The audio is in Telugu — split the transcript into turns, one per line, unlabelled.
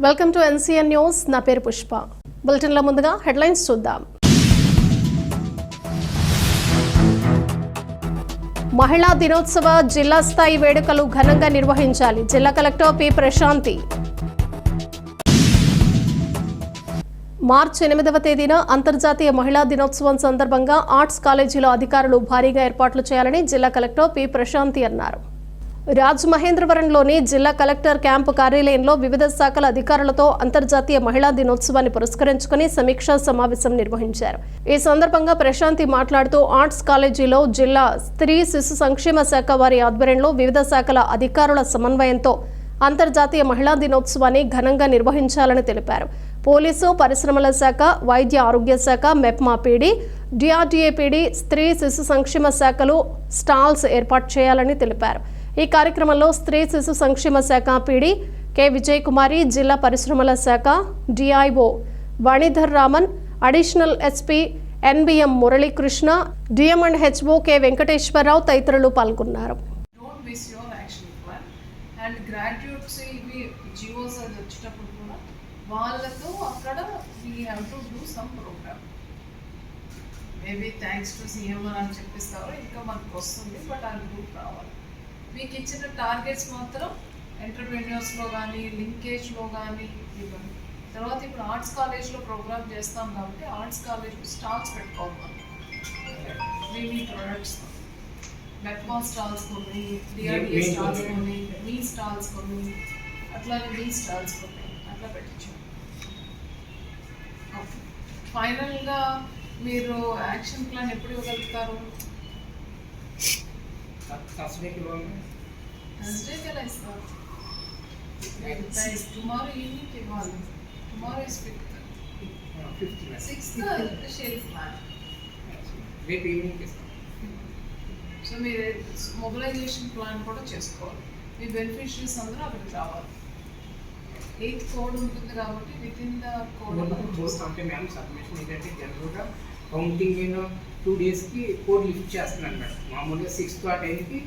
వెల్కమ్ టు ఎన్సీఎన్ న్యూస్ నా పేరు పుష్ప. బులెటిన్లో ముందుగా హెడ్లైన్స్ చూద్దాం. మహిళా దినోత్సవ జిల్లా స్థాయి వేడుకలు ఘనంగా నిర్వహించాలి. జిల్లా కలెక్టర్ పి ప్రశాంతి. మార్చి ఎనిమిదవ తేదీన అంతర్జాతీయ మహిళా దినోత్సవం సందర్భంగా ఆర్ట్స్ కాలేజీలో అధికారులు భారీగా ఏర్పాట్లు చేయాలని జిల్లా కలెక్టర్ పి ప్రశాంతి అన్నారు. రాజమహేంద్రవరంలోని జిల్లా కలెక్టర్ క్యాంపు కార్యాలయంలో వివిధ శాఖల అధికారులతో అంతర్జాతీయ మహిళా దినోత్సవాన్ని పురస్కరించుకుని సమీక్షా సమావేశం నిర్వహించారు. ఈ సందర్భంగా ప్రశాంతి మాట్లాడుతూ ఆర్ట్స్ కాలేజీలో జిల్లా స్త్రీ శిశు సంక్షేమ శాఖ వారి ఆధ్వర్యంలో వివిధ శాఖల అధికారుల సమన్వయంతో అంతర్జాతీయ మహిళా దినోత్సవాన్ని ఘనంగా నిర్వహించాలని తెలిపారు. పోలీసు పరిశ్రమల శాఖ వైద్య ఆరోగ్య శాఖ మెప్మా పీడి డిఆర్డీఏ స్త్రీ శిశు సంక్షేమ శాఖలు స్టాల్స్ ఏర్పాటు చేయాలని తెలిపారు. ఈ కార్యక్రమంలో స్త్రీ శిశు సంక్షేమ శాఖ పీడీ కె విజయ్ కుమారి జిల్లా పరిశ్రమల శాఖ DIO Vanidhar Raman additional SP NBM Muralikrishna DM and HO K Venkateswararao తదితరులు పాల్గొన్నారు.
అండ్ గ్రాడ్యుయేట్స్ ఇవి జియోస్ అది వచ్చేటప్పుడు కూడా వాళ్ళతో అక్కడ we have to do some program maybe thanks to CMR అని చెప్పిస్తారో ఇంకా మనకు వస్తుంది బట్ ఆ గ్రూప్ రావాలి మీకు ఇచ్చిన టార్గెట్స్ మాత్రం ఎంటర్ప్రెన్యూర్స్లో కానీ లింకేజ్లో కానీ ఇవ్వండి. తర్వాత ఇప్పుడు ఆర్ట్స్ కాలేజ్లో ప్రోగ్రామ్ చేస్తాం కాబట్టి ఆర్ట్స్ కాలేజ్లో స్టాల్స్ పెట్టుకోవాలి మనం. మీ మీ ప్రొడక్ట్స్ మెట్మా స్టాల్స్ కొన్ని డిఆర్డిఏ స్టాల్స్ కొన్ని మీ స్టాల్స్ కొన్ని అట్లానే మీ స్టాల్స్ కొన్ని. అట్లా పెట్టచ్చు ఫైనల్గా మీరు యాక్షన్ ప్లాన్ ఎప్పుడు ఇవ్వగలుగుతారు?
తస్మేకి లోన్
టుమారో ఈవినింగ్ ఇవ్వాలి tomorrow is fifth
fifth
sixth share plan
రేపు ఈవినింగ్ ఇస్తాం
సో మీరు మొబిలైజేషన్ ప్లాన్ కూడా చేసుకోవాలి. మీ బెనిఫిషరీస్ అందరూ అక్కడికి రావాలి. ఎయిత్ కోడ్ ఉంటుంది కాబట్టి with in the code
both అంటే మ్యామ్ సబ్మిషన్ ఏంటంటే జనరల్గా కౌంటింగ్ టూ డేస్కి కోడ్ లిఫ్ట్ చేస్తున్నాను మేడం మామూలుగా సిక్స్త్ ఆ టైంకి